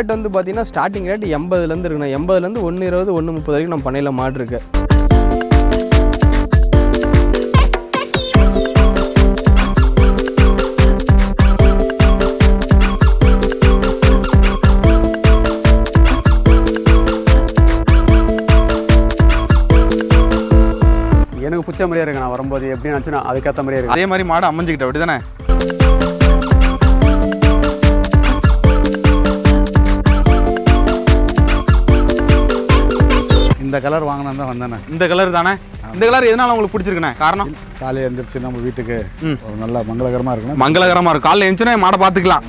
Rate வந்து பார்த்தீங்கன்னா starting rate எண்பதுலேருந்து இருக்குண்ணா. எண்பதுலேருந்து ஒன்று இருபது ஒன்று முப்பது வரைக்கும் நம்ம பண்ணையில் மாடு இருக்கு எனக்கு பிடிச்ச மாதிரியே இருக்கு நான் வரும்போது. எப்படி நினச்சுன்னா அதுக்கேற்ற மாதிரியே இருக்கு. அதே மாதிரி மாடு அமைஞ்சுக்கிட்ட அப்படி தானே இந்த கலர் வாங்கினா தான் வந்தேண்ணே இந்த கலர் தானே? இந்த கலர் எதனால உங்களுக்கு பிடிச்சிருக்குண்ணே? காரணம்? காலையில் எழுந்திரிச்சு நம்ம வீட்டுக்கு ம். ஒரு நல்ல மங்களகரமாக இருக்கணும். மங்களகரமா இருக்கும். காலைல எழுந்துச்சுன்னா மாடை பார்த்துக்கலாம்.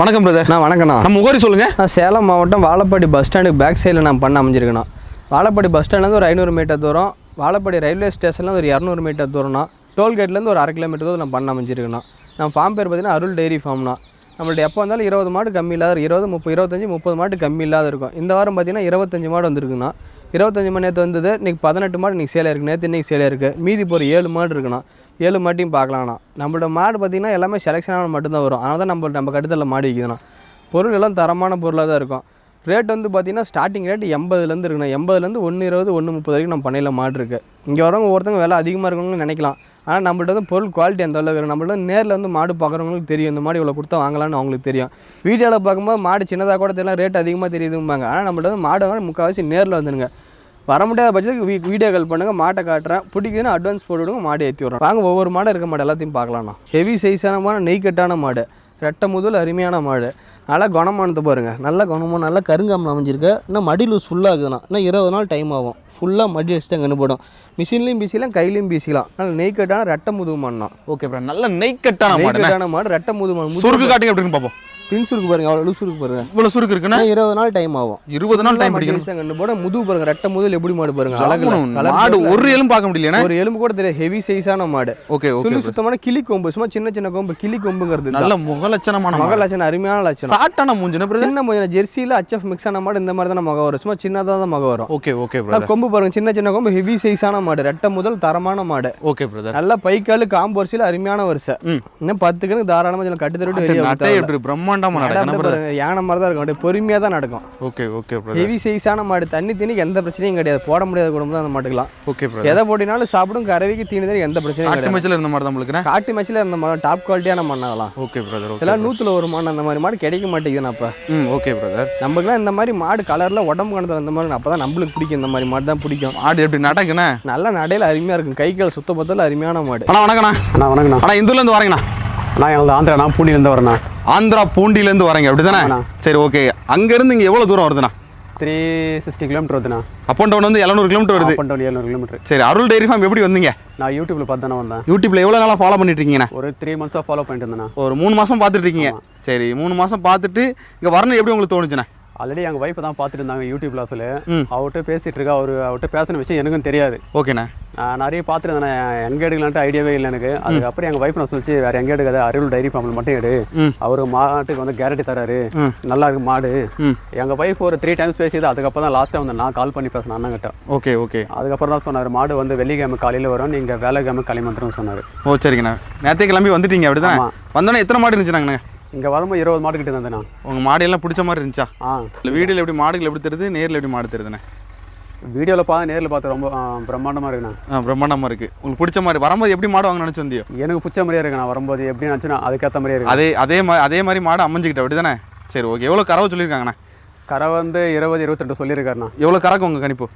வணக்கம் பிரதர் நான் வணக்கண்ணா நம்ம முகரி சொல்லுங்க. நான் சேலம் மாவட்டம் வாழப்பாடி பஸ் ஸ்டாண்டுக்கு பேக் சைடில் நான் பண்ண அமைஞ்சிருக்கேண்ணா. வாழப்பாடி பஸ் ஸ்டாண்ட்லேருந்து ஒரு ஐநூறு மீட்டர் தூரம். வாழப்பாடி ரயில்வே ஸ்டேஷன்லேருந்து ஒரு இரநூறு மீட்டர் தூரம்னா டோல்கேட்லேருந்து ஒரு அரை கிலோமீட்டர் தூரம் நம்ம பண்ண அமைஞ்சிருக்கேண்ணா. நம்ம ஃபார்ம் பேர் பார்த்தீங்கன்னா அருள் டெய்ரி ஃபார்ம்னா நம்மள்ட்ட எப்போ வந்தாலும் இருபது மாடு கம்மி இல்லாத இருபது முப்பது இருபத்தஞ்சி முப்பது மாடு கம்மி இல்லாத இருக்கும். இந்த வாரம் பார்த்தீங்கன்னா இருபத்தஞ்சி மாடு வந்திருக்குண்ணா. இருபத்தஞ்சி மணி நேற்று வந்தது இன்றைக்கி பதினெட்டு மாடு இன்றைக்கி சேலை இருக்குது நேற்று இன்றைக்கி சேலை இருக்குது மீதி போகிற ஒரு ஏழு மாடு இருக்குண்ணா. ஏழு மாட்டையும் பார்க்கலாம்ண்ணா நம்மளோட மாடு பார்த்தீங்கன்னா எல்லாமே செலெக்ஷனான மட்டும்தான் வரும். அதனால் தான் நம்ம நம்ம கடுத்தலில் மாடு விற்கிதுண்ணா பொருள் எல்லாம் தரமான பொருளாக தான் இருக்கும். ரேட் வந்து பார்த்தீங்கன்னா ஸ்டார்டிங் ரேட் எண்பதுலேருந்து இருக்குண்ணா. எண்பதுலேருந்து ஒன்று இருபது ஒன்று முப்பது வரைக்கும் நம்ம பண்ணையில் மாடு இருக்குது இங்கே வரவங்க ஒருத்தவங்க விலை அதிகமாக இருக்கணும்னு நினைக்கலாம். ஆனால் நம்மள்ட்ட வந்து பொருள் குவாலிட்டி அந்த அளவுக்கு இருக்குது நம்மள்ட்ட வந்து நேரில் வந்து மாடு பார்க்குறவங்களுக்கு தெரியும். இந்த மாடு இவ்வளோ கொடுத்தா வாங்கலாம்னு அவங்களுக்கு தெரியும். வீடியோவில் பார்க்கும்போது மாடு சின்னதாக கூட தெரியல ரேட் அதிகமாக தெரியுதும்பாங்க. ஆனால் நம்மள்ட்ட வந்து மாடு வாங்க முக்கால்வாசி நேரில் வந்துடுங்க. வர முடியாத பட்சத்துக்கு வீ வீடியோ கால் பண்ணுங்கள் மாட்டை காட்டுறேன். பிடிக்குதுன்னு அட்வான்ஸ் போட்டு விடுங்க மாடு ஏற்றி விட்றோம் வாங்க ஒவ்வொரு மாடு இருக்க மாடு எல்லாத்தையும் பார்க்கலாம்ண்ணா. ஹெவி சைஸான மாடு நெய்க்கட்டான மாடு. ரெட்டை முதல் அருமையான மாடு. நல்லா குணமானது பாருங்கள் நல்ல குணமாக நல்லா கருங்காமல் அமைஞ்சிருக்கு. இன்னும் மடி லூஸ் ஃபுல்லாக இருக்குதுண்ணா இன்னும் இருபது நாள் டைம் ஆகும். ஃபுல்லாக மடி அடிச்சு தான் கண்டு போடும் மிஷின்லேயும் பீசிக்கலாம் கையிலையும் பீசிக்கலாம் நல்ல நெய்க்கட்டான ரெட்டை முதுகு மாடுண்ணா. ஓகே ப்ரோ நல்ல நெய்க்கட்டான மாடு நெய்க்கட்டான மாடு ரெட்டை முதுகு மாடு. சுருக்கு காட்டுங்க அப்படின்னு பார்ப்போம் பின் சுருக்கு பாருங்க அவ்வளோ சுருக்கு பாருங்க. இவ்வளவு சுருக்கு இருக்குன்னா? இருபது நாள் டைம் ஆகும். இருபது நாள் டைம் பிடிக்கணும். கண்டு போட முதுகு பாருங்க ரெட்டை முதல் எப்படி மாடு பாருங்க colour மாடு ஒரு எலும்பு பார்க்க முடியல ஒரு எலும்பு கூட தெரியாது ஹெவி சைஸான மாடு. ஓகே ஓகே சுத்தமான கிளி கொம்பு சும்மா சின்ன சின்ன கொம்பு கிளி கொம்புங்கிறது நல்ல முகலட்சணமான மக லட்சணம் அருமையான லட்சணம். சாட்டான மூஞ்சின சின்ன கொஞ்சம் ஜெர்சியில் அச்எஃப் மிக்ஸ் ஆன மாடு இந்த மாதிரி தான் மக வரும். சும்மா சின்னதாக தான் மக வரும். ஓகே ஓகே கொம்பு பாருங்க சின்ன சின்ன கொம்பு ஹெவி சைஸான மாடு ரெட்டை முதல் தரமான மாடு. ஓகே பிரதர் நல்ல பைக்காலு காம்பு வரிசையில் அருமையான வரிசை. ம். இன்னும் பத்து கணக்கு தாராளமாக கட்டு தருவிட்டு வெளியே பிரதர் பாருங்க யானை மாதிரி தான் இருக்கும். அப்படியே பொறுமையாக தான் நடக்கும். ஓகே ஓகே பிரதர் ஹெவி சைஸான மாடு தண்ணி தண்ணிக்கு எந்த பிரச்சனையும் கிடையாது. போட முடியாத குடும்பம் தான் அந்த மாட்டுக்கலாம் ஓகே பிரதர் எதை போட்டினாலும் சாப்பிடும் கறவைக்கு தீனி தண்ணி எந்த பிரச்சனையும் காட்டு மேட்ச்ல இருந்த மாதிரி தான் உங்களுக்கு காட்டு மச்சில் இருந்த மாடு டாப் குவாலிட்டியான மண்ணாகலாம் ஓகே பிரதர் ஓகே இதெல்லாம் நூற்றுல ஒரு மாடு அந்த மாதிரி மாடு கிடைக்க மாட்டேங்குதுண்ணா அப்போ. ம் ஓகே பிரதர் நமக்குலாம் இந்த மாதிரி மாடு கலரில் உடம்பு கணத்தில் அந்த மாதிரி அப்போ தான் நம்மளுக்கு பிடிக்கும். இந்த மாதிரி மாடு தான் பிடிக்கும். மாடு எப்படி நடக்குண்ணே நல்ல நடையில் அருமையாக இருக்கும். கை கால் சுத்த பத்தல அருமையான மாடு. அண்ணா வணக்கண்ணா அண்ணா வணக்கண்ணா அண்ணா இந்துல இருந்து வரேங்கண்ணா. நான் எங்களது ஆந்திரா நான் பூண்டிலேருந்து வரேண்ணா ஆந்திரா பூண்டில இருந்து வரேங்க. அப்படி தானே. சரி ஓகே. அங்க இருந்து இங்க எவ்வளவு தூரம் வருதுண்ணா? த்ரீ சிக்ஸ்டி கிலோமீட்டர் வருதுண்ணா. அப் அண்ட் டவுன் வந்து 700 கிலோமீட்டர் வருது. அப் அண்ட் டவுன் ஏழ்நூறு கிலோமீட்டர் சரி அருள் டைரி ஃபார்ம் எப்படி வந்தீங்க? நான் யூடியூப்பில் பார்த்து தானே வந்தேன். யூடியூப்ல எவ்வளவு நாளா ஃபாலோ பண்ணிட்டு இருக்கீங்கண்ணா ஒரு த்ரீ மந்த்ஸாக ஃபாலோ பண்ணிட்டு இருந்தேண்ணா. ஒரு மூணு மாசம் பார்த்துட்டு இருக்கீங்க சரி மூணு மாசம் பார்த்துட்டு இங்க வரணும் எப்படி உங்களுக்கு தோணுச்சுண்ணா? ஆல்ரெடி எங்கள் ஒய்ஃப் தான் பார்த்துட்டு இருந்தாங்க யூடியூப்ல சொல்லி ம். அவர்கிட்ட பேசிட்டு இருக்கா அவர் அவர்கிட்ட பேசின விஷயம் எனக்கும் தெரியாது. ஓகேண்ணா. நான் நிறைய பார்த்துருந்தேன் எங்கே எடுக்கலான்ட்டு ஐடியாவே இல்லை எனக்கு. அதுக்கப்புறம் எங்கள் ஒய்ஃப் நான் சொல்லிச்சு வேற எங்கே எடுக்காத அருள் டைரி ஃபார்மில் மட்டும் எடு. அவரு மாட்டுக்கு வந்து கேரண்டி தராரு. நல்லா இருக்கு மாடு. எங்கள் ஒய்ஃப் ஒரு த்ரீ டைம்ஸ் பேசியது அதுக்கப்புறம் தான் லாஸ்ட்டாக வந்து நான் கால் பண்ணி பேசினேன் அண்ணங்கிட்ட ஓகே ஓகே. அதுக்கப்புறம் தான் சொன்னார் மாடு வந்து வெள்ளிக்கிழமை காலையில் வரும் நீங்கள் வேலைக்கிழமை கிளம்பி வந்துடும் சொன்னார். ஓ சரிங்கண்ணா. நேற்றே கிளம்பி வந்துட்டீங்க அப்படி தானே ஆமா. வந்தோடனே எத்தனை மாடு இருந்துச்சுனாங்கண்ணா இங்கே வரும்போது இருபது மாடு கிட்ட இருந்தேண்ணா. உங்க மாடு எல்லாம் பிடிச்ச மாதிரி இருந்துச்சா? ஆ. இல்லை வீடியோவில் எப்படி மாடுகள் எப்படி தெரியுது நேரில் எப்படி மாடு தெரியுதுண்ணே? வீடியோவில் பார்த்து நேரில் பார்த்து ரொம்ப பிரம்மாண்டமாக இருக்குண்ணா. ஆ பிரம்மாண்டமாக இருக்குது உங்களுக்கு பிடிச்ச மாதிரி வரும்போது எப்படி மாடு வாங்க நினச்சி வந்தியோ? எனக்கு பிடிச்ச மாதிரியே இருக்கு நான் வரும்போது எப்படி நினச்சுன்னா அதுக்கேற்ற மாதிரியே இருக்கு அதே அதே மாதிரி அதே மாதிரி மாடு அமைஞ்சிக்கிட்ட அப்படி தானே சரி ஓகே. எவ்வளோ கறவை சொல்லியிருக்காங்கண்ணா? கரை வந்து இருபது இருபத்தெட்டு சொல்லியிருக்காருண்ணா. எவ்வளோ கறக்கும் உங்கள் கணிப்பு?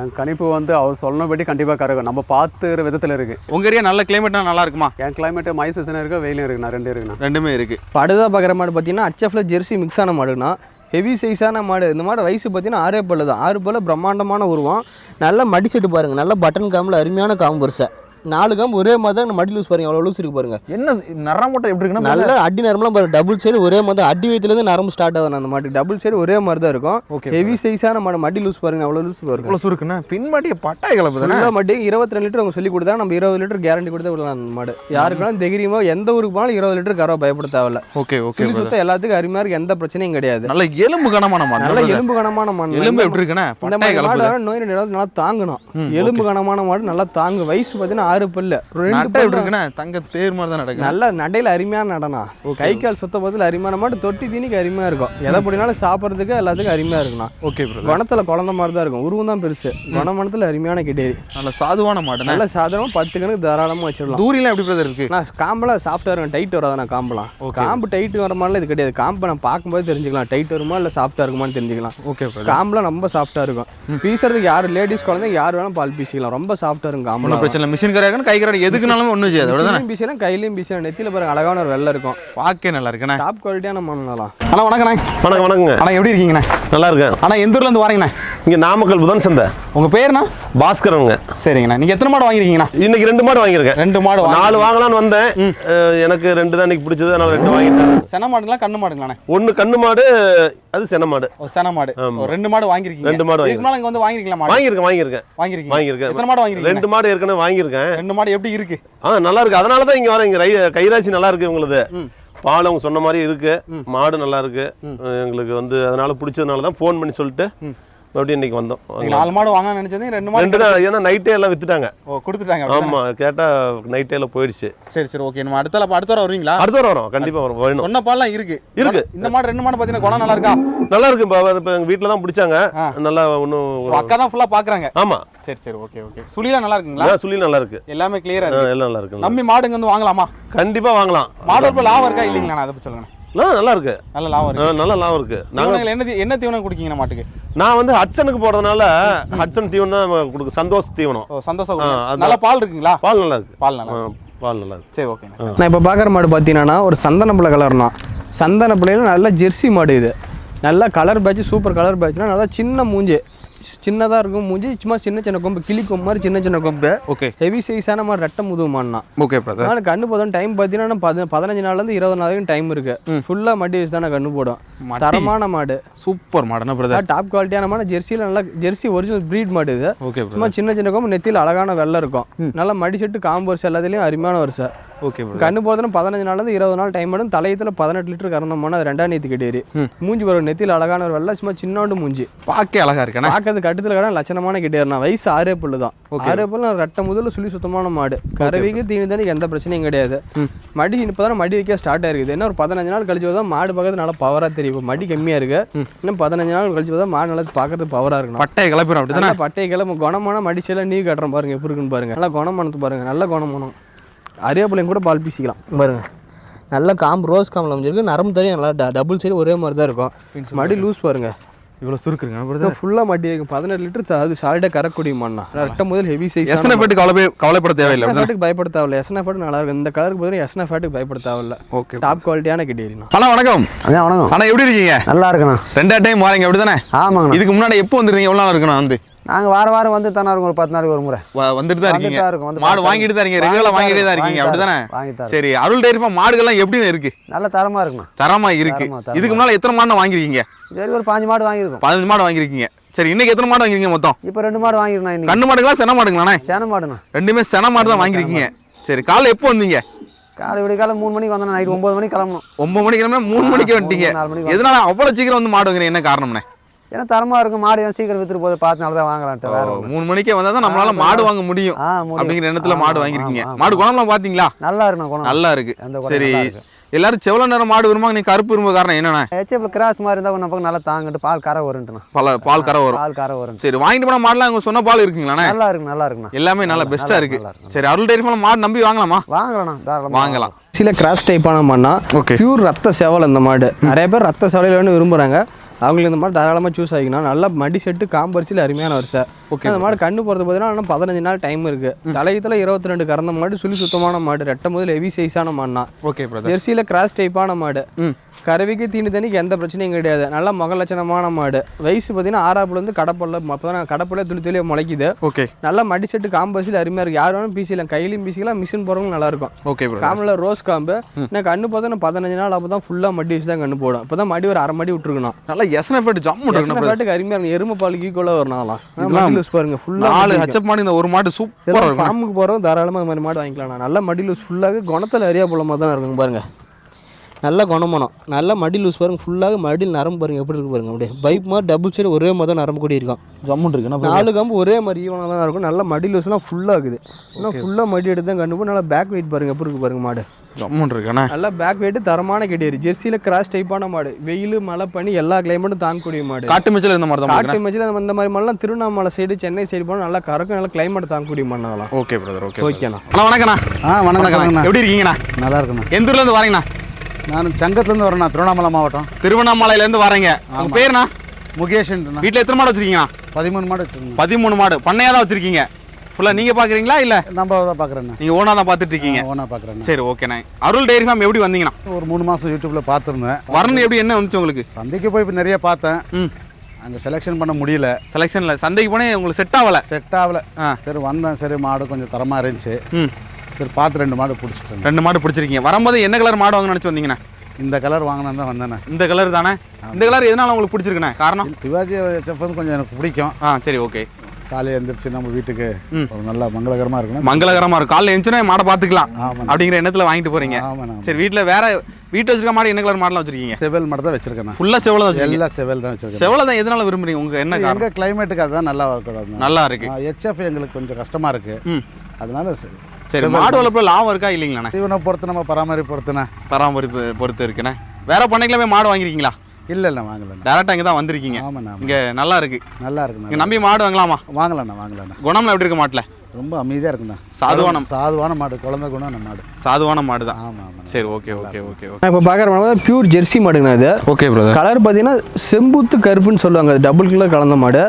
என் கணிப்பு வந்து அவர் சொன்னபடி கண்டிப்பாக கறக்கும் நம்ம பார்த்துக்கிற விதத்தில் இருக்குது உங்கள் ஏரியா நல்ல கிளைமேட்னா நல்லா இருக்குமா? என் கிளைமேட்டு மை சீசன் இருக்குது வெயிலும் இருக்குண்ணா ரெண்டு இருக்குண்ணா ரெண்டுமே இருக்குது இப்போ அடுத்ததாக பார்க்குற மாடு பார்த்தீங்கன்னா அச்எஃப்ல ஜெர்சி மிக்ஸ் ஆன மாடுனா ஹெவி சைஸான மாடு. இந்த மாடு வயசு பார்த்தீங்கன்னா ஆறே பல்லு தான் ஆறு பல்லு பிரம்மாண்டமான உருவம். நல்ல மடிச்செட்டு பாருங்கள் நல்ல பட்டன் காம்பில் அருமையான காம்பு நாலு காம்பு ஒரே மாதிரி தான் மடி லூஸ் பாருங்க அவ்வளோ லூஸ் இருக்கு பாருங்க. என்ன நரம்பட்டை எப்படி இருக்குன்னா நல்ல அடி நரம்புலாம் பாருங்க டபுள் சைடு ஒரே மாதிரி தான். அடி வயிற்றுலேருந்து நரம்பு ஸ்டார்ட் ஆகும் அந்த மாட்டுக்கு டபுள் சைடு ஒரே மாதிரி தான் இருக்கும். Okay, ஹெவி சைஸான மாடு மடி லூஸ் பாருங்க அவ்வளோ லூஸ் பாருங்க. இவ்வளோ சுருக்குண்ணா பின்மாட்டிய பட்டாய் கலப்பு தானே? மட்டும் இருபத்தி ரெண்டு லிட்டர் அவங்க சொல்லி கொடுத்தா நம்ம இருபது லிட்டர் கேரண்டி கொடுத்து விடலாம் அந்த மாடு. யாருக்கெல்லாம் தைரியமாக எந்த ஊருக்கு போனாலும் இருபது லிட்டர் கறவை பயப்பட தேவையில்ல ஓகே ஓகே சுழி சுத்தம் எல்லாத்துக்கும் அருமையாக இருக்கு எந்த பிரச்சனையும் கிடையாது. நல்ல எலும்பு கனமான மாடு நல்ல எலும்பு கனமான மாடு எலும்பு எப்படி மாடு நோய் நல்லா தாங்கணும். எலும்பு கனமான மாடு நல்லா தாங்கு வயசு பார்த்தீங்கன்னா ஆறு பல்லு. ரெண்டு இருக்குண்ணா தங்க தேர் மாதிரி தான் நடக்கும் நல்ல நடையில அருமையான நடனம் கை கால் சுத்த பதில் அருமையான மாடு தொட்டி தீனிக்கு அருமையா இருக்கும். எதை படினாலும் சாப்பிட்றதுக்கு எல்லாத்துக்கும் அருமையா இருக்குண்ணா. ஓகே குணத்துல குழந்த மாதிரி தான் இருக்கும். உருவம் தான் பெருசு. குணமனத்துல அருமையான கிட்டேரி. நல்ல சாதுவான மாடுண்ணா. நல்ல சாதாரணமா பத்து கணக்கு தாராளமா வச்சிடலாம். தூரிலாம் எப்படி பிரதர் இருக்கு? நான் காம்பெல்லாம் சாஃப்டாக இருக்கும். டைட் வராதுண்ணா காம்பெல்லாம். Okay. காம்பு டைட் வர மாதிரிலாம் இது கிடையாது. காம்பை நான் பார்க்கும்போது தெரிஞ்சுக்கலாம். டைட் வருமா இல்லை சாஃப்டாக இருக்குமான்னு தெரிஞ்சுக்கலாம். ஓகே காம்பெலாம் ரொம்ப சாஃப்டாக இருக்கும். பீசுறதுக்கு யார் லேடிஸ் குழந்தைங்க யார் வேணாலும் பால் பீசிக்கலாம். ரொம்ப சாஃப்டாக இருக்கும் காம்பெலாம் பிரச்சனை மிஷின் கரையாக்கணும் கை எதுக்குனாலும் ஒன்றும் செய்யாது. அவ்வளோதானே பீசலாம் கையிலையும் பீசலாம் நெத்தியில் பாருங்க அழகான ஒரு வெள்ளை இருக்கும். பார்க்கே நல்லா இருக்குண்ணே. டாப் குவாலிட்டியான மண்ணலாம் அண்ணா வணக்கண்ணே. வணக்கம் வணக்கங்க. அண்ணா எப்படி இருக்கீங்கண்ணே? நல்லா இருக்கேன். அண்ணா எந்த ஊர்ல இருந்து வாரீங்கண்ணே? இங்கே நாமக்கல் புதன் சந்தை. உங்க பேருண்ணா? பாஸ்கரனுங்க. சரிங்கண்ணா. நீங்க எத்தனை மாடு வாங்கிருக்கீங்கண்ணா இன்னைக்கு ரெண்டு மாடு வாங்கியிருக்கேன். ரெண்டு மாடு வாங்கி நாலு வாங்கலாம்னு வந்தேன். எனக்கு ரெண்டு தான் இன்னைக்கு பிடிச்சது அதனால ரெண்டு வாங்கிட்டேன். சென மாடுங்களா கண்ணு மாடுங்களாண்ணே? ஒன்று கண்ணு மாடு அது சென மாடு. ஓ சென மாடு. ரெண்டு மாடு வாங்கிருக்கீங்க ரெண்டு மாடு இதுக்கு மேல இங்க வந்து வாங்கிருக்கீங்களா மாடு வாங்கியிருக்கேன் வாங்கியிருக்கேன். வாங்கிருக்கீங்க வாங்கியிருக்கேன். எத்தனை மாடு வாங்கிருக்கீங்க ரெண்டு மாடு ஏற்கனவே வாங்கியிருக்கேன். ரெண்டு மாடு எப்படி இருக்கு? ஆ நல்லா இருக்கு அதனால தான் இங்கே வரேன். இங்கே கைராசி நல்லா இருக்கு உங்களுது பால் அவங்க சொன்ன மாதிரி இருக்கு. மாடு நல்லா இருக்கு எங்களுக்கு வந்து அதனால பிடிச்சதுனால தான் ஃபோன் பண்ணி சொல்லிட்டு மறுபடியும் இன்னைக்கு வந்தோம். நாலு மாடு வாங்க நினைச்சது ரெண்டு மாடு ரெண்டு தான் ஏன்னா நைட்டே எல்லாம் வித்துட்டாங்க. ஓ கொடுத்துட்டாங்க? ஆமா கேட்டா நைட்டே எல்லாம் போயிடுச்சு. சரி சரி ஓகே நம்ம அடுத்த அடுத்த வாரம் வருவீங்களா? அடுத்த வாரம் வரும் கண்டிப்பா வரும் வேணும் சொன்ன பால்லாம் இருக்கு. இருக்கு. இந்த மாடு ரெண்டு மாடு பாத்தீங்கன்னா குணம் நல்லா இருக்கா? நல்லா இருக்கு இப்போ எங்கள் வீட்டில் தான் பிடிச்சாங்க. நல்லா ஒன்றும் அக்கா தான் ஃபுல்லா பாக்குறாங்க. ஆமா. சரி சரி ஓகே ஓகே சுழிலாம் நல்லா இருக்குங்களா? சுழி நல்லா இருக்கு. எல்லாமே கிளியரா இருக்கு. எல்லாம் நல்லா இருக்கு நம்பி மாடுங்க வந்து வாங்கலாமா? கண்டிப்பா வாங்கலாம். மாடு லாபம் இருக்கா இல்லைங்களா அதை பத்தி சொல்லுங்க நல்லா இருக்கு நல்ல லாபம் இருக்கு. நல்ல லாபம் இருக்கு. நாங்கள் என்ன தீ- என்ன தீவனம் குடிக்கீங்க மாட்டுக்கு நான் வந்து ஹட்சனுக்கு போடுறதுனால ஹட்சன் தீவனம் தான் கொடுக்கு சந்தோஷ் தீவனம். சந்தோஷம். நல்ல பால் இருக்குங்களா? பால் நல்லா இருக்கு பால் நல்லா பால் நல்லா இருக்கு சரி ஓகேண்ணா நான் இப்போ பார்க்குற மாடு பார்த்தீங்கன்னா ஒரு சந்தன பிள்ளை கலர்னா சந்தன பிள்ளையில நல்ல ஜெர்சி மாடு இது. நல்ல கலர் பேட்ச் சூப்பர் கலர் பேட்ச்னா நல்லா சின்ன மூஞ்சி. சின்னதாக இருக்கும் மூஞ்சி சும்மா சின்ன சின்ன கொம்பு கிளி கொம்பு மாதிரி சின்ன சின்ன கொம்பு. ஓகே ஹெவி சைஸான மாதிரி ரெட்டை முதுகுமான்னா. ஓகே பிரதர் அதனால கண்ணு போதும். டைம் பார்த்தீங்கன்னா பத பதினஞ்சு நாள்லேருந்து இருபது நாள் வரைக்கும் டைம் இருக்கு. ஃபுல்லாக மடி வச்சு தானே கண்ணு போடும். மடி. தரமான மாடு. சூப்பர் மாடுண்ணா பிரதர் டாப் குவாலிட்டியான மாடு. ஜெர்சியில் நல்லா ஜெர்சி ஒரிஜினல் ப்ரீட் மாடு இது. ஓகே சும்மா சின்ன சின்ன கொம்பு நெத்தியில் அழகான வெள்ளை இருக்கும். நல்லா மடி செட்டு காம்பு வரிசை எல்லாத்துலேயும் அருமையான வரிசை. ஓகே கண்ணு போதுன்னா பதினஞ்சு நாள்லேருந்து இருபது நாள் டைம் ஆடும் தலையத்தில் பதினெட்டு லிட்டர் கறந்தோம்னா அது ரெண்டாம் நேத்து கட்டியேரி மூஞ்சி வரும் நெத்தியில் அழகான ஒரு வெள்ளை சும்மா சின்னோண்டு மூஞ்சி. பார்க்க அழகா இருக்கேண்ணா பார்க்கறது கட்டத்தில் கடை லட்சணமான கிட்டேறினா வயசு ஆறே புல்லு தான். ஆறே புல்லு ரெட்டை முதல்ல சுழி சுத்தமான மாடு. கறவைக்கு தீனி தண்ணிக்கு எந்த பிரச்சனையும் கிடையாது. மடி இப்போ தான் மடி வைக்க ஸ்டார்ட் ஆயிருக்குது என்ன ஒரு பதினஞ்சு நாள் கழிச்சு தான் மாடு பார்க்கறது நல்லா பவராக தெரியும். மடி கம்மியாக இருக்கு. இன்னும் பதினஞ்சு நாள் கழிச்சு தான் மாடு நல்லா பார்க்கறது பவராக இருக்கணும். பட்டையை கிளப்பிடும் நல்லா பட்டை கிளம்ப குணமான மடிச்செல்லாம் நீ கட்டுறோம் பாருங்க. எப்படி இருக்குன்னு பாருங்க. நல்லா குணமானது பாருங்க. நல்ல குணமானம் அரியப்பிள்ளைங்க கூட பால் பீசிக்கலாம். பாருங்க. நல்ல காம்பு ரோஸ் காம்பில் அமைஞ்சிருக்கு. நரம்பு தரையும். நல்லா டபுள் சைடு ஒரே மாதிரி தான் இருக்கும் மடி லூஸ் பாருங்க. இவ்வளோ சுருக்குங்க ஃபுல்லாக மடி வைக்கும் பதினெட்டு லிட்டர் அது சாலிடாக கறக்கூடிய மண்ணா. ரெட்ட முதல் ஹெவி சைஸ் எத்தனை பேட்டு கவலை கவலைப்பட தேவையில்லை? ஃபேட்டுக்கு பயப்பட தேவையில்ல. எஸ்னா ஃபேட்டு நல்லா இருக்கும். இந்த கலருக்கு பதிலாக எஸ்னா ஃபேட்டுக்கு பயப்பட தேவையில்ல. ஓகே டாப் குவாலிட்டியான கிட்டேரினா அண்ணா வணக்கம். அண்ணா வணக்கம். அண்ணா எப்படி இருக்கீங்க? நல்லா இருக்கண்ணா. ரெண்டாவது டைம் வாரீங்க. அப்படிதானே? ஆமாங்கண்ணா. இதுக்கு முன்னாடி எப்போ வந்துருக்கீங்க எவ்வளோ நாள் இருக்கணும் வந்து? நாங்கள் வாரம் வாரம் வந்து தானே இருக்கோம் ஒரு பத்து நாளைக்கு ஒரு முறை. வந்துட்டு தான் இருக்கீங்க. இருக்கோம், வந்து மாடு வாங்கிட்டு தான் இருக்கீங்க ரெகுலராக வாங்கிட்டே தான் இருக்கீங்க அப்படிதானே? வாங்கிட்டு தான் சரி அருள் டைரி ஃபார்ம் மாடுகள்லாம் எப்படி இருக்கு? நல்ல தரமாக இருக்குண்ணா. தரமா இருக்கு. இதுக்கு முன்னால எத்தனை மாடு வாங்கிருக்கீங்க வரைக்கும் ஒரு பாஞ்சு மாடு வாங்கியிருக்கோம். பதினஞ்சு மாடு வாங்கிருக்கீங்க சரி இன்னைக்கு எத்தனை மாடு வாங்கிருக்கீங்க மொத்தம்? இப்போ ரெண்டு மாடு வாங்கிருக்கோம் இன்னைக்கு. கண்ணு மாடுங்களா சென மாடுங்களாண்ணே? சேன மாடுண்ணா. ரெண்டுமே சென மாடு தான் வாங்கிருக்கீங்க சரி காலைல எப்போ வந்தீங்க? காலை விடிய காலை மூணு மணிக்கு வந்தோம் நைட் ஒம்பது மணிக்கு கிளம்பணும். ஒன்பது மணிக்கு கிளம்பினா மூணு மணிக்கு மூணு, வந்துட்டீங்க. நாலு மணிக்கு எதனால அவ்வளோ சீக்கிரம் வந்து மாடு வாங்குறீங்க? என்ன காரணம்ண்ணே? ஏன்னா தரமாக இருக்கும் மாடு ஏன் சீக்கிரம் வித்துட்டு போகுது பார்த்தனால தான் வாங்கலான்ட்டு வேற. மூணு மணிக்கே வந்தா தான் நம்மளால மாடு வாங்க முடியும். அப்படிங்கிற எண்ணத்துல மாடு வாங்கிருக்கீங்க ஆமா, மாடு குணம்லாம் பாத்தீங்களா? நல்லா இருக்குண்ணா குணம். நல்லா இருக்கு. சரி. இருக்கு. எல்லாரும் செவல நேரம் மாடு விரும்பாங்க நீ கருப்பு விரும்ப காரணம் என்னண்ணே? ஹெச்எஃப்ல கிராஸ் மாதிரி இருந்தால் பக்கம் நல்லா தாங்கிட்டு பால் கரை வரும்ட்டுண்ணா. பல பால் கரை வரும். பால் கரை வரும் சரி வாங்கிட்டு போன மாடுலாம் அங்க சொன்ன பால் இருக்குங்களாண்ணே? நல்லா இருக்கு நல்லா இருக்குண்ணா. எல்லாமே நல்லா நல்லா- பெஸ்டா நல்லா இருக்கு இருக்கு. சரி அருள் டைரி ஃபார்ம் மாடு நம்பி வாங்கலாமா? வாங்கலாம்ண்ணா தாராளமாக வாங்கலாம். சில கிராஸ் டைப்பான மண்ணா Okay. பியூர் ரத்த சேவல் இந்த மாடு. நிறைய பேர் ரத்த சேவலை வேணும் விரும்புகிறாங்க அவங்களுக்கு இந்த மாதிரி தாராளமாக சூஸ் ஆகிக்கணும். நல்லா மடி செட்டு காம்பரிசியில் அருமையான வருஷம் ஓகே அந்த மாடு கண்ணு போகிறது பார்த்தீங்கன்னா இன்னும் பதினஞ்சு நாள் டைம் இருக்குது தலையத்தில் இருபத்தி ரெண்டு கறந்த மாடு சுழி சுத்தமான மாடு. ரெட்டை முதல் ஹெவி சைஸான மாடுனா. ஓகே ஜெர்சியில் கிராஸ் டைப்பான மாடு. ம். கறவைக்கு தீனி தண்ணிக்கு எந்த பிரச்சனையும் கிடையாது. நல்ல முக லட்சணமான மாடு. வயசு பார்த்தீங்கன்னா ஆறாப்புலேருந்து கடப்பல்ல அப்போ தான் கடப்பல்ல துளி துளியாக முளைக்குது. ஓகே நல்ல மடி செட்டு காம்பரிசியில் அருமையாக இருக்குது யார் வேணும் பீசிக்கலாம் கையிலையும் பீசிக்கலாம் மிஷின் போகிறவங்க நல்லாயிருக்கும் ஓகே பிரதர் காம்பில் ரோஸ் காம்பு. நான் கண்ணு பார்த்தா பதினஞ்சு நாள் அப்போ தான் ஃபுல்லாக மடி வச்சு தான் கண்ணு போடும். இப்போ தான் மடி ஒரு அரை மடி விட்டுருக்கணும். நல்லா எஸ்என்எஃப் ஜம்மு எத்தனை இருக்கணும் பாட்டுக்கு அருமையாக இருக்கும் எருமை பாலுக்கு ஈக்குவலாக இதெல்லாம் மடி லூஸ் பாருங்க ஃபுல்லாக நாலு ஹச்சப் மாடு இந்த ஒரு மாடு சூப்பராக இருக்கும். ஃபார்முக்கு போகிறோம் தாராளமாக இந்த மாதிரி மாடு வாங்கிக்கலாம். நல்ல மடி லூஸ் ஃபுல்லாக குணத்தில் அறியா போலமாக தான் இருக்குங்க பாருங்க. நல்ல குணமனம். நல்ல மடி லூஸ் பாருங்க ஃபுல்லாக மடியில் நரம்பு பாருங்க எப்படி இருக்கு பாருங்க. அப்படியே பைப் மாதிரி டபுள் சைடு ஒரே மாதிரி தான் நரம்பு கூடி இருக்கும். ஜம்முன் இருக்குண்ணா நாலு கம்பு ஒரே மாதிரி ஈவனாக தான் இருக்கும். நல்ல மடி லூஸ்லாம் ஃபுல்லாக இருக்குது இன்னும் ஃபுல்லாக மடி எடுத்து தான் கண்டு நல்லா பேக் வெயிட் பாருங்க எப்படி இருக்கு பாருங்க மாடு. ஜம்முன் இருக்குண்ணா நல்லா பேக் வெயிட் தரமான கெடியரி ஜெர்சியில் கிராஸ் டைப்பான மாடு. வெயில் மழை பனி எல்லா கிளைமேட்டும் தாங்கக்கூடிய மாடு. காட்டு மேய்ச்சல் இந்த மாதிரி தான் காட்டு மச்சில் இந்த மாதிரி மாடலாம் திருவண்ணாமலை சைடு சென்னை சைடு போனால் நல்லா கறக்கும் நல்லா கிளைமேட் தாங்கக்கூடிய மண் அதெல்லாம். ஓகே பிரதர் ஓகே ஓகேண்ணா அண்ணா. வணக்கண்ணா ஆ வணக்கம் எப்படி இருக்கீங்கண்ணா? நல்லா இருக்குண்ணா. எந்த ஊர்ல இருந்து வரீங்கண்ணா? நான் சங்கத்துலேருந்து வரேண்ணா திருவண்ணாமலை மாவட்டம். திருவண்ணாமலையில இருந்து வரீங்க. உங்க பேருண்ணா முகேஷ்ன்றண்ணா. வீட்ல எத்தனை மாடு வச்சிருக்கீங்கண்ணா? பதிமூணு மாடு வச்சுருக்கோம். பதிமூணு மாடு. பண்ணையா தான் வச்சிருக்கீங்க. ஃபுல்லா நீங்க பாக்குறீங்களா இல்ல? நம்ம தான் பார்க்குறேண்ணா நீங்க ஓனா தான் பாத்துட்டு இருக்கீங்க ஓனா பார்க்குறேண்ணா சரி ஓகேண்ணா அருள் டைரி ஃபார்ம் எப்படி வந்தீங்கண்ணா? ஒரு மூணு மாதம் யூடியூப்பில் பார்த்துருந்தேன். வரணும் எப்படி என்ன வந்துச்சு உங்களுக்கு? சந்தைக்கு போய் இப்போ நிறைய பார்த்தேன். அங்கே செலெக்ஷன் பண்ண முடியல. செலெக்ஷன்ல சந்தைக்கு போனே உங்களுக்கு செட் ஆகல? செட் ஆகல. ஆ. சரி வந்தேன். சரி மாடு கொஞ்சம் தரமாக இருந்துச்சு. ம். சரி பார்த்து ரெண்டு மாடு பிடிச்சிட்டேன் ரெண்டு மாடு பிடிச்சிருக்கீங்க. வரும்போது என்ன கலர் மாடு வாங்க நினைச்சு வந்தீங்கண்ணா? இந்த கலர் வாங்கினா தான் வந்தேண்ணே இந்த கலர் தானே? இந்த கலர் எதனால உங்களுக்கு பிடிச்சிருக்குண்ணே? காரணம்? சிவாஜி கொஞ்சம் எனக்கு பிடிக்கும். ஆ சரி ஓகே காலையில் எழுந்திரிச்சு நம்ம வீட்டுக்கு. ஒரு நல்ல மங்களகரமாக இருக்கணும். மங்களகரமா இருக்கும். காலைல எழுந்துச்சுனா மாடை பார்த்துக்கலாம் அப்படிங்கிற எண்ணத்துல வாங்கிட்டு போறீங்க. ஆமாண்ணா சரி வீட்டில் வேற வீட்டில் வச்சிருக்க மாடு என்ன கலர் மாடலாம் வச்சிருக்கீங்க? செவல் மாடு தான் வச்சிருக்கேன் ஃபுல்லா செவல தான் எல்லா செவல் தான் வச்சிருக்கேன் செவல தான் எதனால விரும்புறீங்க? உங்க என்ன எங்கள் கிளைமேட்டுக்கு அதுதான் நல்லா இருக்கணும் நல்லா இருக்கு. ஹெச்எஃப் எங்களுக்கு கொஞ்சம் கஷ்டமாக இருக்கு. அதனால சரி சரி மாடு வளர்ப்புல லாபம் இருக்கா இல்லைங்களாண்ணே? தீவனை பொறுத்து நம்ம பராமரிப்பு பொறுத்துண்ணே. பராமரிப்பு பொறுத்து இருக்குண்ணே. வேற பண்ணைக்குலாமே மாடு வாங்கிருக்கீங்களா? இல்லை இல்லை வாங்கலண்ணா. டேரக்டா இங்கே தான் வந்திருக்கீங்க. ஆமாண்ணா இங்க நல்லா இருக்கு. நல்லா இங்க இருக்குண்ணா நம்பி மாடு வாங்கலாமா? வாங்கலண்ணா வாங்கலண்ணா. குணம்ல எப்படி இருக்கு மாட்டுல? ரொம்ப அமைதியாக இருக்குண்ணா. சாதுவான சாதுவான மாடு குழந்தை குணம் நம்ம மாடு. சாதுவான மாடு தான். ஆமாம் ஆமாம் சரி ஓகே ஓகே ஓகே ஓகே நான் இப்போ பார்க்குற மாடு பியூர் ஜெர்சி மாடுங்கண்ணா இது. ஓகே பிரதர் கலர் பார்த்தீங்கன்னா செம்பூத்து கருப்புன்னு சொல்லுவாங்க. டபுள் கலர் கலந்த மாடு.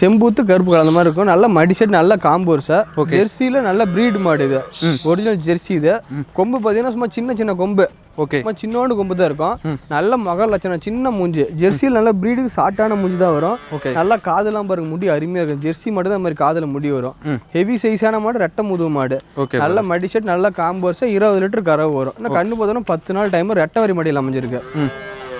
செம்பூத்து கருப்பு கலந்த மாதிரி இருக்கும். நல்ல மடி செட் நல்ல காம்பூர்ஸா ஜெர்சியில் நல்ல ப்ரீட் மாடு இது. ஒரிஜினல் ஜெர்சி இது. கொம்பு பார்த்தீங்கன்னா சும்மா சின்ன சின்ன கொம்பு. ஓகே. சின்னோண்டு கொம்பு தான் இருக்கும். நல்ல மக லட்சணம் சின்ன மூஞ்சி. ஜெர்சியில் நல்ல ப்ரீடுக்கு ஷார்ட்டான மூஞ்சி தான் வரும். ஓகே. நல்லா காதெல்லாம் பாருங்க முடி அருமையாக இருக்கும். ஜெர்சி மாடு தான் மாதிரி காதில் முடி வரும். ஹெவி சைஸான மாடு ரெட்டை முதுகு மாடு. ஓகே நல்ல மடி செட் நல்ல காம்பர்ஸா இருபது லிட்டர் கறவை வரும். இன்னும் கண்ணு பார்த்தோன்னா பத்து நாள் டைம் ரெட்டை வரி மடியில் அமைஞ்சிருக்கு.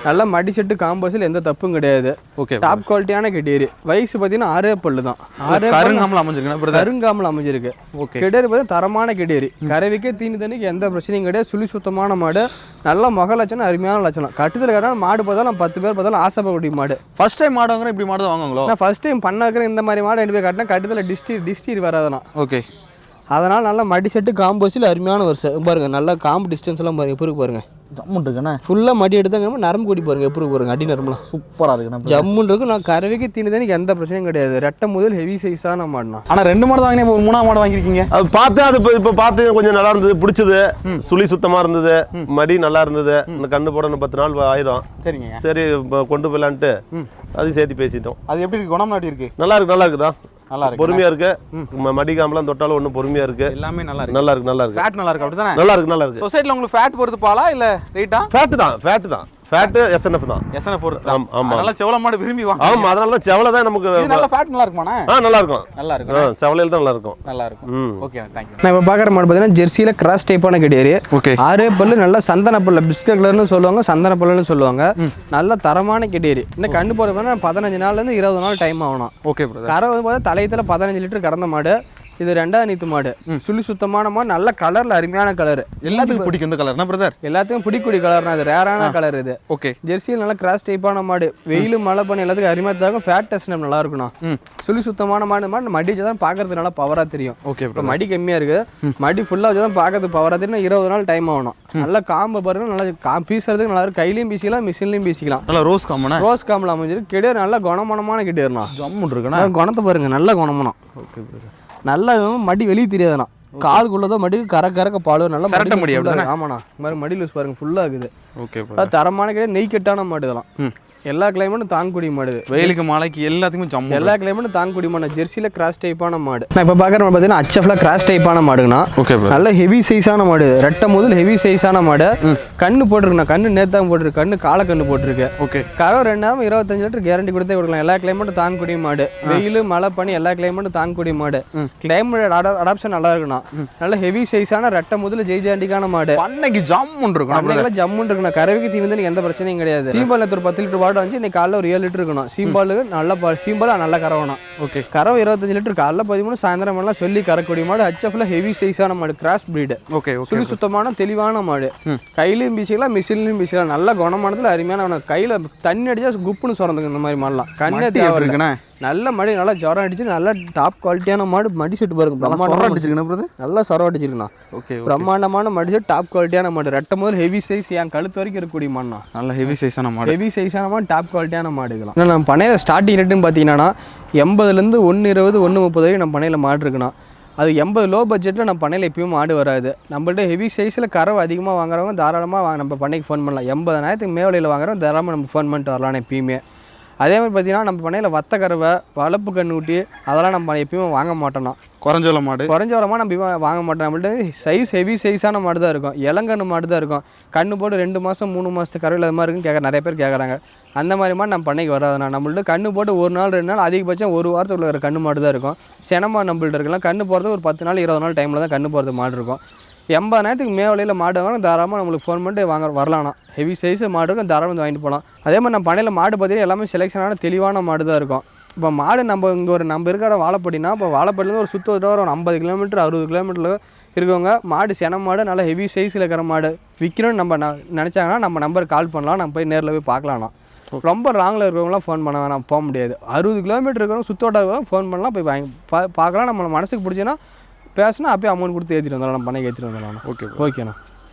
நல்ல மடி செட்டு காம்பர்ஸில் எந்த தப்பும் கிடையாது. ஓகே டாப் குவாலிட்டியான கெட்டேரி வயசு பார்த்தீங்கன்னா ஆறே பல்லு தான். ஆறே கருங்காமல் அமைஞ்சிருக்குண்ணா பிரதர் கருங்காமல் அமைஞ்சிருக்கு. ஓகே கெடேரி பார்த்தா தரமான கெடேரி. கறவைக்கே தீனி தண்ணிக்கு எந்த பிரச்சனையும் கிடையாது. சுழி சுத்தமான மாடு. நல்ல முக லட்சணம் அருமையான லட்சணம். கட்டுதல் கட்டாலும் மாடு பார்த்தாலும் பத்து பேர் பார்த்தாலும் ஆசைப்படக்கூடிய மாடு. ஃபர்ஸ்ட் டைம் மாடு வாங்குறோம் இப்படி மாடு தான் வாங்குவாங்களோ? நான் ஃபர்ஸ்ட் டைம் பண்ண இந்த மாதிரி மாடு ரெண்டு பேர் கட்டினா கட்டுதல் டிஸ்டி டிஸ்டீர் வராதெல்லாம் ஓகே அதனால் நல்லா மடி செட்டு காம்போஸில் அருமையான வருஷம் பாருங்க நல்லா காம்பு டிஸ்டன்ஸ் எல்லாம் பாருங்க எப்படி இருக்கு பாருங்க. ஜம்முன் இருக்குண்ணே. ஃபுல்லாக மடி எடுத்தாங்க நரம்பு கொடி பாருங்க எப்படி இருக்கு பாருங்க அடி நரம்புலாம். சூப்பராக இருக்குண்ணா ஜம்முன்னு இருக்கு நான் கறவைக்கு தீனி தண்ணிக்கு எந்த பிரச்சனையும் கிடையாது. ரெட்டை முதல் ஹெவி சைஸான மாடுனா ஆனால் ரெண்டு மாடு வாங்கினேன் இப்போ ஒரு மூணாவது மாடு வாங்கியிருக்கீங்க. அது பார்த்தேன் அது இப்போ இப்போ பார்த்து கொஞ்சம் நல்லா இருந்தது பிடிச்சது. சுழி சுத்தமாக இருந்தது மடி நல்லா இருந்தது. இந்த கண்ணு போட இன்னும் பத்து நாள் ஆயிரும் சரிங்க. சரி கொண்டு போயிடலான்ட்டு அதையும் சேர்த்து பேசிட்டோம். அது எப்படி இருக்கு குணம் எப்படி இருக்கு? நல்லா இருக்கு நல்லா இருக்குதா? நல்லா இருக்கு. பொறுமையா இருக்கு. ம- மடி காம்பெல்லாம் தொட்டாலும் ஒன்றும் பொறுமையா இருக்கு. எல்லாமே நல்லா இருக்கு. நல்லா இருக்கு நல்லா இருக்கு. ஃபேட் நல்லா இருக்கு அப்படிதானே நல்லா இருக்கு நல்லா இருக்கு. சொசைட்டில உங்களுக்கு ஃபேட் பொறுத்து பாலா இல்ல ரைட்டா ஃபேட்டு தான் ஃபேட்டு தான். ஃபேட்டு எஸ்என்எஃப் தான். எஸ்என்எஃப் பொறுத்து ஆமா. அதனால செவல மாடு விரும்பி வாங்க ஆமா அதனால தான் செவலை தான் நமக்கு இது நல்ல ஃபேட் நல்லா இருக்குமாண்ணே ஆ நல்லா இருக்கும் நல்லா ஆ இருக்கு செவலையில் தான் நல்லா இருக்கும் நல்லா இருக்கும் ஓகே தேங்க்யூ நான் இப்போ பார்க்குற மாடு பார்த்தீங்கன்னா ஜெர்சியில் கிராஸ் டைப்பான கிடையாது ஓகே ஆறே பல்லு நல்லா சந்தன பல்லு பிஸ்கட் கலர்னு சொல்லுவாங்க சந்தன பல்லுன்னு சொல்லுவாங்க. நல்ல தரமான கெடேரி இன்னும் கண்டு போகிற பதினஞ்சு நாள்லேருந்து இருபது நாள் டைம் ஆகணும். ஓகே பிரதர் கரை வந்து பார்த்தா தலையத்தில் பதினஞ்சு லிட்டர் கறந்த மாடு. இது ரெண்டாவது நீத்து மாடு. சுழி சுத்தமான மாடு நல்ல கலரில் அருமையான கலர் எல்லாத்துக்கும் பிடிக்கும் இந்த கலர் என்ன பிரதர் எல்லாத்துக்கும் பிடிக்கூடிய கலர்னா இது. ரேரான கலர் இது. ஓகே. ஜெர்சியில் நல்ல கிராஸ் டைப்பான மாடு. வெயில் மழை பண்ணி எல்லாத்துக்கும் அருமையாக தாக்கும் ஃபேட் டெஸ்ட் நல்லா இருக்கணும். ம். சுழி சுத்தமான மாடு மாடு மடி வச்சு தான் பார்க்கறதுக்கு நல்லா பவராக தெரியும். ஓகே மடி கம்மியாக இருக்குது மடி ஃபுல்லாக வச்சு தான் பார்க்கறதுக்கு பவராக தெரியும். இருபது நாள் டைம் ஆகணும். நல்லா காம்பு பாருங்க நல்லா கா பீசுறதுக்கு நல்லா இருக்கும் கையிலையும் பீசிக்கலாம் மிஷின்லையும் பீசிக்கலாம். நல்லா ரோஸ் காமனா ரோஸ் காம்பில் அமைஞ்சிருக்கு. கிடேர் நல்ல குணமனமான ஜம்முன் இருக்குண்ணா? குணத்தை பாருங்க நல்ல குணமனம். ஓகே நல்லா மடி வெளியே தெரியாதுண்ணா. காதுக்குள்ளதான் மடி கர கறக்க பாடு நல்லா மடி. ஆமாண்ணா. இந்த மாதிரி மடி லூஸ் பாருங்க ஃபுல்லாக இருக்குது. ஓகே தரமான கிடையாது நெய் கட்டான மாடு இதெல்லாம் எல்லா கிளைமேட்டும் தாங்கக்கூடிய மாடு. வெயிலுக்கு மழைக்கு எல்லாத்துக்குமே ஜம்மு எல்லா கிளைமேட்டும் தாங்கக்கூடிய மாடு. ஜெர்சியில் கிராஸ் டைப்பான மாடு. நான் இப்போ பார்க்குற பார்த்தீங்கன்னா ஹச்எஃப்ல கிராஸ் டைப்பான மாடுங்கண்ணா. ஓகே நல்ல ஹெவி சைஸான மாடு. ரெட்டை முதல் ஹெவி சைஸான மாடு. கண்ணு போட்டிருக்குண்ணா. கண்ணு நேத்தான் போட்டிருக்கு. கண்ணு காலை கண்ணு போட்டிருக்கு. ஓகே கறவை ரெண்டு நேரம் இருபத்தஞ்சு லிட்டர் கேரண்டி கொடுத்தே கொடுக்கலாம். எல்லா கிளைமேட்டும் தாங்கக்கூடிய மாடு. வெயில் மழை பனி எல்லா கிளைமேட்டும் தாங்கக்கூடிய மாடு. கிளைமேட் அடாப்ஷன் நல்லா இருக்குண்ணா. நல்ல ஹெவி சைஸான ரெட்டை முதல் ஜெய்ஜாண்டிக்கான மாடு. பண்ணைக்கு ஜம்முன்னு இருக்கும் ஜம்முன்னு இருக்குண்ணா. கறவைக்கு தீர்ந்து எந்த பிரச்சனையும் கிடையாது. நேற்று ஒரு பத்து லிட்டர் பாடு வந்து இன்னைக்கு காலைல ஒரு ஏழு லிட்டர் இருக்கணும். சீம்பாலுக்கு நல்ல பால் சீம்பால் நல்ல கறவணும் ஓகே. கறவை இருபத்தஞ்சு லிட்டர் காலைல பதிமூணு சாயந்தரம் எல்லாம் சொல்லி கறக்கூடிய மாடு ஹச்எஃப்ல ஹெவி சைஸான மாடு கிராஸ் பிரீடு ஓகே சுழி சுத்தமான தெளிவான மாடு. கையிலையும் பீசிக்கலாம் மிஷின்லையும் பீசிக்கலாம் நல்ல குணமானதுல அருமையான கையில தண்ணி அடிச்சா குப்புன்னு சுரந்துங்க இந்த மாதிரி மாடலாம். கண்ணே தேவை நல்ல மாடு நல்லா ஜுரம் அடிச்சு நல்ல டாப் குவாலிட்டியான மாடு மடி செட்டு பாருங்க. பிரம்மாண்டமான அடிச்சிருக்கணும். நல்லா சொரம் அடிச்சிருக்கணும் ஓகே பிரம்மாண்டமான மடி செட் டாப் குவாலிட்டியான மாடு. ரெட்டை முதல் ஹெவி சைஸ் என் கழுத்து வரைக்கும் இருக்கக்கூடிய மாடுனா நல்ல ஹெவி சைஸான மாடு. ஹெவி சைஸான மாடு டாப் குவாலிட்டியான மாடு இதெல்லாம். இன்னும் நம்ம பண்ணையில் ஸ்டார்டிங் ரேட்டுன்னு பார்த்தீங்கன்னா எண்பதுலேருந்து ஒன்று இருபது ஒன்று முப்பது வரைக்கும் நம்ம பண்ணையில் மாடு இருக்குண்ணா. அது எண்பது லோ பட்ஜெட்டில் நம்ம பண்ணையில் எப்பயும் மாடு வராது. நம்மள்ட்ட ஹெவி சைஸில் கறவை அதிகமாக வாங்குறவங்க தாராளமாக நம்ம பண்ணைக்கு ஃபோன் பண்ணலாம். எண்பதாயிரத்துக்கு மேவலையில் வாங்குறவங்க தாராளமாக நம்ம ஃபோன் பண்ணிட்டு வரலாம் எப்பயுமே. அதே மாதிரி பார்த்தீங்கன்னா நம்ம பண்ணையில் வத்த கறவை வளர்ப்பு கண்ணுக்குட்டி அதெல்லாம் நம்ம எப்பயுமே வாங்க மாட்டோம்னா. குறைஞ்சோல மாடு. குறைஞ்ச வரமாக நம்ம வாங்க மாட்டோம். நம்மள்ட்ட சைஸ் ஹெவி சைஸான மாடு தான் இருக்கும். இளங்கன்று மாடு தான் இருக்கும். கண்ணு போட்டு ரெண்டு மாதம் மூணு மாதத்து கருவில் அது மாதிரி இருக்குன்னு கேட்க நிறைய பேர் கேட்குறாங்க. அந்த மாதிரி மாடு நம்ம பண்ணைக்கு வராதுண்ணா நம்மள்ட்ட கண்ணு போட்டு ஒரு நாள் ரெண்டு நாள் அதிகபட்சம் ஒரு வாரத்துக்குள்ள இருக்கிற கண்ணு மாடு தான் இருக்கும். செனமா நம்மள்ட்ட இருக்கலாம். கண்ணு போகிறது ஒரு பத்து நாள் இருபது நாள் டைமில் தான் கண்ணு போகிறது மாடு இருக்கும். எண்பதாயிரத்துக்கு மேவலையில் மாடு வாங்கணும் தாராளமாக நம்மளுக்கு ஃபோன் பண்ணிட்டு வாங்க வரலாம்ண்ணா. ஹெவி சைஸ் மாடு இருக்கும் தாராளமாக வந்து வாங்கிட்டு போகலாம் அதே மாதிரி நம்ம பண்ணையில் மாடு பார்த்தீங்கன்னா எல்லாமே செலெக்ஷனான தெளிவான மாடு தான் இருக்கும். இப்போ மாடு நம்ம இங்கே ஒரு நம்ம இருக்கிற வாழைப்படினா இப்போ வாழைப்படிலேருந்து ஒரு சுற்று வர ஒரு ஐம்பது கிலோமீட்டர் அறுபது கிலோமீட்டரில் இருக்கவங்க மாடு சென மாடு நல்ல ஹெவி சைஸில் இருக்கிற மாடு விற்கணும்னு நம்ம நினச்சாங்கன்னா நம்ம நம்பருக்கு கால் பண்ணலாம். நம்ம போய் நேரில் போய் பார்க்கலாம்ண்ணா. ரொம்ப லாங்கில் இருக்கிறவங்களாம் ஃபோன் பண்ண வேணாம் போக முடியாது. அறுபது கிலோமீட்டர் இருக்கிறவங்க சுத்தோட்ட ஃபோன் பண்ணலாம் போய் வாங்கி பா பார்க்கலாம். நம்ம மனசுக்கு பிடிச்சின்னா பேசினா அப்பயே அமௌண்ட் கொடுத்து ஏற்றிட்டு வந்துடலாம் பண்ணைக்கு ஏற்றிட்டு வந்துடலாம். ஓகே ஓகேண்ணா